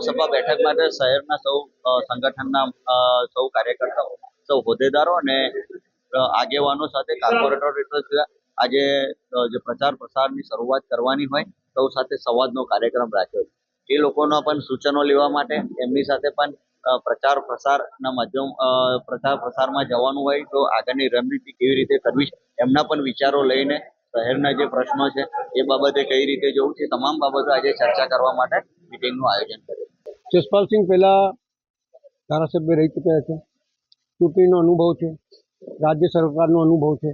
લોકસભા બેઠક માટે શહેરના સૌ સંગઠનના સૌ કાર્યકર્તાઓ, સૌ હોદ્દેદારો અને આગેવાનો સાથે કોર્પોરેટર આજે જે પ્રચાર પ્રસારની શરૂઆત કરવાની હોય, સૌ સાથે સંવાદનો કાર્યક્રમ રાખ્યો છે. એ લોકોના પણ સૂચનો લેવા માટે, એમની સાથે પણ પ્રચાર પ્રસારના માધ્યમ પ્રચાર પ્રસારમાં જવાનું હોય તો આગળની રણનીતિ કેવી રીતે કરવી એમના પણ વિચારો લઈને શહેરના જે પ્રશ્નો છે, એ બાબતે કઈ રીતે જવું છે, તમામ બાબતો આજે ચર્ચા કરવા માટે મિટિંગનું આયોજન કર્યું. જસપાલસિંહ પહેલાં ધારાસભ્ય રહી ચૂક્યા છે. ચૂંટણીનો અનુભવ છે. રાજ્ય સરકારનો અનુભવ છે.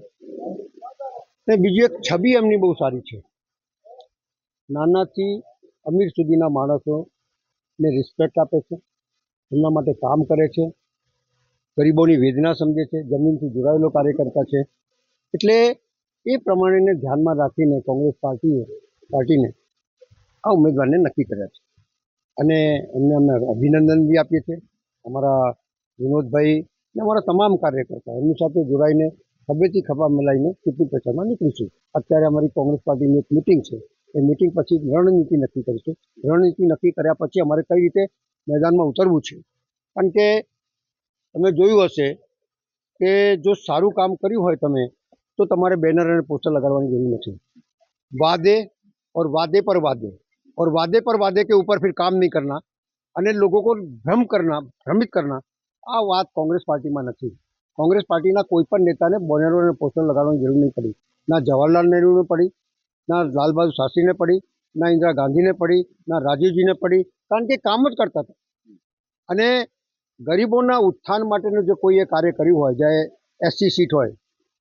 અને બીજી એક છબી એમની બહુ સારી છે. નાનાથી અમીર સુધીના માણસોને રિસ્પેક્ટ આપે છે. એમના માટે કામ કરે છે. ગરીબોની વેદના સમજે છે. જમીનથી જોડાયેલો કાર્યકર્તા છે. એટલે એ પ્રમાણેને ધ્યાનમાં રાખીને કોંગ્રેસ પાર્ટીએ, પાર્ટીને આ ઉમેદવારને નક્કી કર્યા છે. અને એમને અમે અભિનંદન બી આપીએ છીએ. અમારા વિનોદભાઈ અને અમારા તમામ કાર્યકર્તા, એમની સાથે જોડાઈને, ખભેથી ખભા મિલાઈને ચૂંટણી પ્રચારમાં નીકળીશું. અત્યારે અમારી કોંગ્રેસ પાર્ટીની એક મિટિંગ છે. એ મિટિંગ પછી રણનીતિ નક્કી કરીશું. રણનીતિ નક્કી કર્યા પછી અમારે કઈ રીતે મેદાનમાં ઉતરવું છે? કારણ કે તમે જોયું હશે કે જો સારું કામ કર્યું હોય તમે, તો તમારે બેનર અને પોસ્ટર લગાડવાની જરૂર નથી. વાદે, ઓર વાદે પર વાદે. और वादे पर वादे के ऊपर फिर काम नहीं करना અને લોકો को ભ્રમ કરના ભ્રમિત કરના આ વાત કોંગ્રેસ પાર્ટીમાં નથી કોંગ્રેસ પાર્ટીના કોઈ પણ નેતાને બોનેરો અને પોસ્ટર લગાડવાની જરૂર નહીં પડી ના જવાહરલાલ નહેરુને પડી ના લાલ બહાદુર શાસ્ત્રીને પડી ના ઇન્દિરા ગાંધીને પડી ના રાજીવજીને પડી કારણ કે કામ જ કરતા હતા અને ગરીબોના ઉત્થાન માટેનું જો કોઈએ કાર્ય કર્યું હોય જ્યારે એસસી સીટ હોય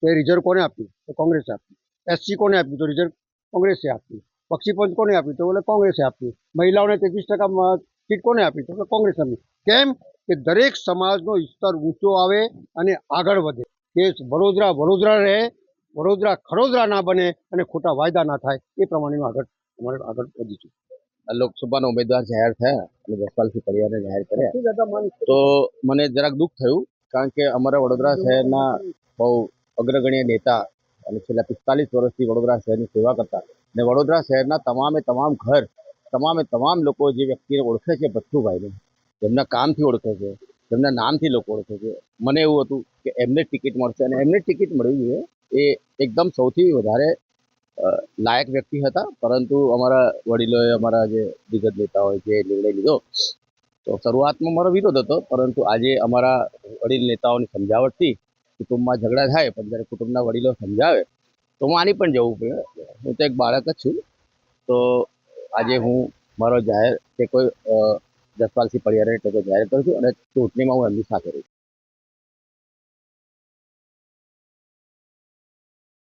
તો એ રિઝર્વ કોને આપ્યું તો કોંગ્રેસે આપ્યું એસસી કોને આપ્યું તો રિઝર્વ કોંગ્રેસે આપ્યું બક્ષીપંચ કોને આપ્યું? તો બોલે કોંગ્રેસે આપ્યું. મહિલાઓને તેત્રીસ ટકા સીટ કોને આપી? તો કોંગ્રેસ આપી. કેમ? કે દરેક સમાજનો સ્તર ઊંચો આવે અને આગળ વધે. કે વડોદરા વડોદરા રહે વડોદરા ખડોદરા ના બને અને ખોટા વાયદા ના થાય. એ પ્રમાણેનું આગળ અમારે આગળ વધીશું લોકસભાના ઉમેદવાર જાહેર થયા અને જસપાલસિંહ પડિયાને જાહેર કર્યા. તો મને જરાક દુઃખ થયું કારણ કે અમારા વડોદરા શહેરના બહુ અગ્રગણ્ય નેતા અને છેલ્લા પિસ્તાલીસ વર્ષથી વડોદરા શહેરની સેવા કરતા અને વડોદરા શહેરના તમામે તમામ ઘર, તમામે તમામ લોકો જે વ્યક્તિને ઓળખે છે ભથ્થુભાઈને જેમના કામથી ઓળખે છે તેમના નામથી લોકો ઓળખે છે. મને એવું હતું કે એમને ટિકિટ મળશે અને એમને ટિકિટ મળવી છે એ એકદમ સૌથી વધારે લાયક વ્યક્તિ હતા. પરંતુ અમારા વડીલોએ અમારા જે દિગ્ગજ નેતાઓએ જે નિર્ણય લીધો. તો શરૂઆતમાં મારો વિરોધ હતો. પરંતુ આજે અમારા વડીલ નેતાઓની સમજાવટથી કુટુંબમાં ઝઘડા થાય પણ જ્યારે કુટુંબના વડીલો સમજાવે તો મારી પણ જવું પડે. હું તો એક બાળક જ છું. તો આજે હું મારો જાહેર કે કોઈ જસપાલસિંહ પડિયારે ટેકો જાહેર કરું છું અને ચૂંટણીમાં હું એમની સાથે રહીશ